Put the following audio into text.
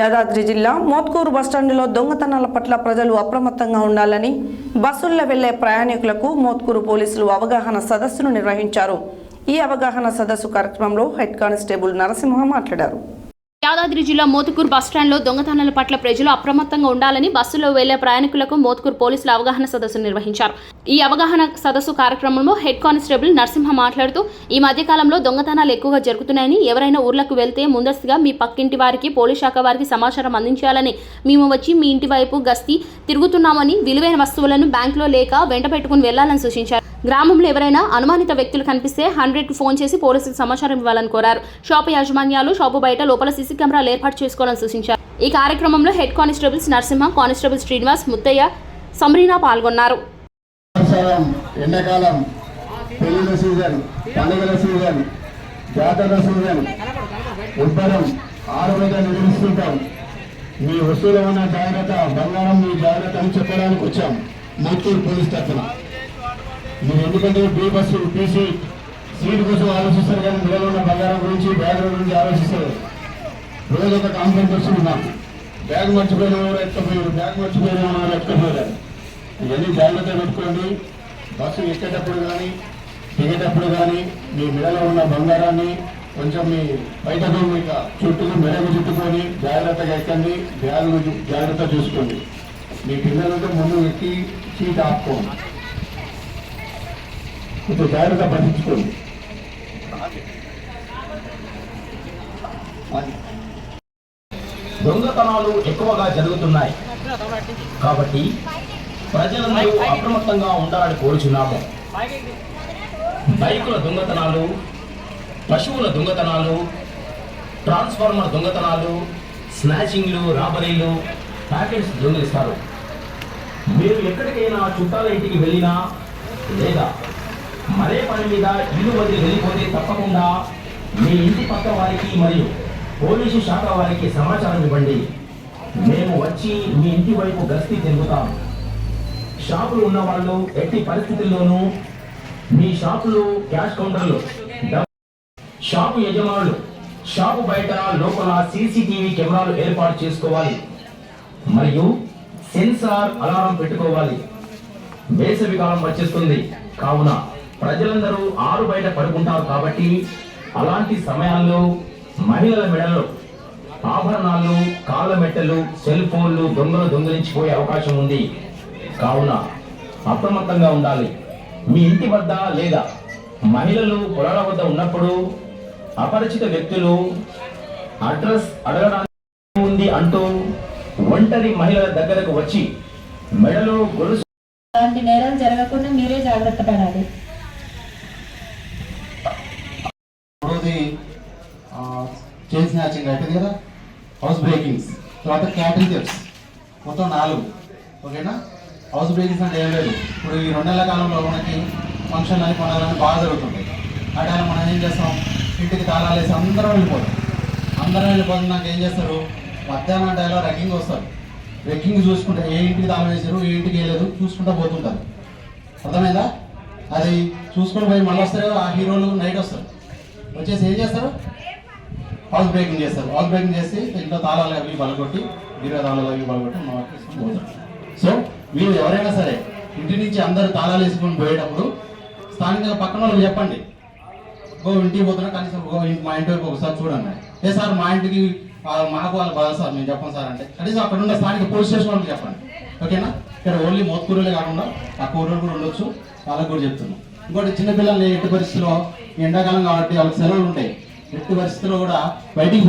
యాదాద్రి జిల్లా మోత్కూరు బస్టాండులో దొంగతనాల పట్ల ప్రజలు అప్రమత్తంగా ఉండాలని బస్సుల్లో వెళ్ళే ప్రయాణికులకు మోత్కూరు పోలీసులు అవగాహన సదస్సును నిర్వహించారు. ఈ అవగాహన సదస్సు కార్యక్రమంలో హెడ్ కానిస్టేబుల్ నరసింహ మాట్లాడారు. యాదాద్రి జిల్లా మోతుకూర్ బస్టాండ్లో దొంగతనాల పట్ల ప్రజలు అప్రమత్తంగా ఉండాలని బస్సులో వెళ్ళే ప్రయాణికులకు మోతుకూర్ పోలీసులు అవగాహన సదస్సు నిర్వహించారు. ఈ అవగాహన సదస్సు కార్యక్రమంలో హెడ్ కానిస్టేబుల్ నరసింహ మాట్లాడుతూ ఈ మధ్యకాలంలో దొంగతనాలు ఎక్కువగా జరుగుతున్నాయని ఎవరైనా ఊర్లకు వెళ్తే ముందస్తుగా మీ పక్కింటి వారికి పోలీస్ శాఖ వారికి సమాచారం అందించాలని మేము వచ్చి మీ ఇంటి వైపు గస్తీ తిరుగుతున్నామని విలువైన వస్తువులను బ్యాంకులో లేక వెంట పెట్టుకుని వెళ్ళాలని సూచించారు. గ్రామంలో ఎవరైనా అనుమానిత వ్యక్తులు కనిపిస్తే హండ్రెడ్కి ఫోన్ చేసి పోలీసులకు సమాచారం ఇవ్వాలని కోరారు. షాపు యాజమాన్యాలు షాపు బయట లోపల సీసీ కెమెరాలు ఏర్పాటు చేసుకోవాలని సూచించారు. ఈ కార్యక్రమంలో head constables Narasimha constable Srinivas Muttaiah Samarina పాల్గొన్నారు. ఎండాకాలం పెళ్ళిళ్ళ సీజన్ పండుగల సీజన్ జాతర సీజన్ ఉబ్బరం ఆరు మీద మీ వస్తువులు ఉన్న జాగ్రత్త బంగారం మీ జాగ్రత్త అని చెప్పడానికి వచ్చాం. మత్తూరు పోలీస్ తరఫున. మీరు ఎందుకంటే బీ బస్సు టీసీ సీట్ కోసం ఆలోచిస్తారు కానీ మిడలో ఉన్న బంగారం గురించి బ్యాగ్ గురించి ఆలోచిస్తారు. రోజు ఒక కాన్ఫరెన్స్ వస్తున్నాం మాకు. బ్యాగ్ మర్చిపోయిన వారు ఎత్తపోయారు బ్యాగ్ మర్చిపోయిన వారు ఎత్తపోయారు ఇవన్నీ జాగ్రత్త పెట్టుకోండి. బస్సు ఎక్కేటప్పుడు కానీ దిగేటప్పుడు కానీ మీ మెడలో ఉన్న బంగారాన్ని కొంచెం మీ బయటకు మీకు చుట్టూ మెడకు చుట్టుకొని జాగ్రత్తగా ఎక్కండి. బ్యాగ్ జాగ్రత్త చూసుకోండి. మీ పిల్లలతో ముందు ఎక్కి సీట్ ఆపుకోండి. ఇప్పుడు జాగ్రత్త పట్టించుకోండి. దొంగతనాలు ఎక్కువగా జరుగుతున్నాయి. కాబట్టి ప్రజలందరూ అప్రమత్తంగా ఉండాలని కోరుచున్నాము. బైకుల దొంగతనాలు పశువుల దొంగతనాలు ట్రాన్స్ఫార్మర్ దొంగతనాలు స్నాచింగ్లు రాబరీలు ప్యాకెట్స్ దొంగిలిస్తారు. మీరు ఎక్కడికైనా చుట్టాల ఇంటికి వెళ్ళినా లేదా మరే పని మీద ఇల్లు వదిలి వెళ్ళిపోతే తప్పకుండా మీ ఇంటి పక్క వారికి మరియు పోలీసు శాఖ వారికి సమాచారం ఇవ్వండి. మేము వచ్చి మీ ఇంటి వైపు గస్తీ తిరుగుతాం. షాపులు ఉన్న వాళ్ళు ఎట్టి పరిస్థితుల్లోనూ మీ షాపులు క్యాష్ కౌంటర్లు షాపు యజమానులు షాపు బయట లోపల సీసీటీవీ కెమెరాలు ఏర్పాటు చేసుకోవాలి. మరియు సెన్సార్ అలారం పెట్టుకోవాలి. వేసవి కాలం వచ్చేస్తుంది. కావున ప్రజలందరూ ఆరు బయట పడుకుంటారు కాబట్టి అలాంటి సమయాల్లో మహిళల మెడలో ఆభరణాలు కాళ్ళ మెట్టలు సెల్ ఫోన్లు దొంగలు దొంగిలించిపోయే అవకాశం ఉంది. కావున అప్రమత్తంగా ఉండాలి. మీ ఇంటి వద్ద లేదా మహిళలు పొలాల వద్ద ఉన్నప్పుడు అపరిచిత వ్యక్తులు అడ్రస్ అడగడానికి ఉంది అంటూ ఒంటరి మహిళల దగ్గరకు వచ్చి మెడలో గొలుసు అలాంటి నేరాలు జరగకుండా మీరే జాగ్రత్త పడాలి. మూడోది చైన్ స్నాచింగ్ అంటే కదా? హౌస్ బ్రేకింగ్స్ తర్వాత క్యాటిల్ టిప్స్ మొత్తం నాలుగు. ఓకేనా? హౌస్ బ్రేకింగ్స్ అంటే ఏం లేదు. ఇప్పుడు ఈ రెండు నెలల కాలంలో మనకి ఫంక్షన్ అని కొనాలని బాగా జరుగుతుంది ఆ టైం మనం ఏం చేస్తాం? ఇంటికి తాళాలు వేసి అందరం వెళ్ళిపోతాం. అందరం వెళ్ళిపోతున్నాక ఏం చేస్తారు? మధ్యాహ్నం టైంలో రెక్కింగ్ వస్తారు. రెక్కింగ్ చూసుకుంటే ఏ ఇంటికి తాళం వేసారు ఏ ఇంటికి వేయలేదు చూసుకుంటూ పోతుంటారు. అర్థమైందా? అది చూసుకొని పోయి మళ్ళీ వస్తారు ఆ హీరోలు నైట్ వస్తారు. వచ్చేసి ఏం చేస్తారు? హౌస్ బ్రేకింగ్ చేస్తారు. హౌస్ బ్రేకింగ్ చేసి ఇంట్లో తాళాలు అవి బలగొట్టి బీరో తాళాలు అవి బలగొట్టి మా పోతారు. సో మీరు ఎవరైనా సరే ఇంటి నుంచి అందరూ తాళాలు వేసుకొని పోయేటప్పుడు స్థానికంగా పక్కన వాళ్ళకి చెప్పండి. ఓ ఇంటికి పోతున్నా కనీసం మా ఇంటి వరకు ఒకసారి చూడండి. ఏ సార్ మా ఇంటికి మాకు వాళ్ళు బాధ సార్ మేము చెప్పం సార్ అంటే కనీసం అక్కడ ఉన్న స్థానిక పోలీస్ స్టేషన్ వాళ్ళకి చెప్పండి. ఓకేనా? ఇక్కడ ఓన్లీ మోత్కూరులే కాకుండా ఆ కూరలు కూడా ఉండొచ్చు. వాళ్ళకు కూడా చెప్తున్నాం. ఇంకోటి చిన్నపిల్లల్ని ఎట్టి పరిస్థితిలో ఎండాకాలం కాబట్టి వాళ్ళకి సెలవులు ఉంటాయి. ఎట్టి పరిస్థితిలో కూడా బయటికి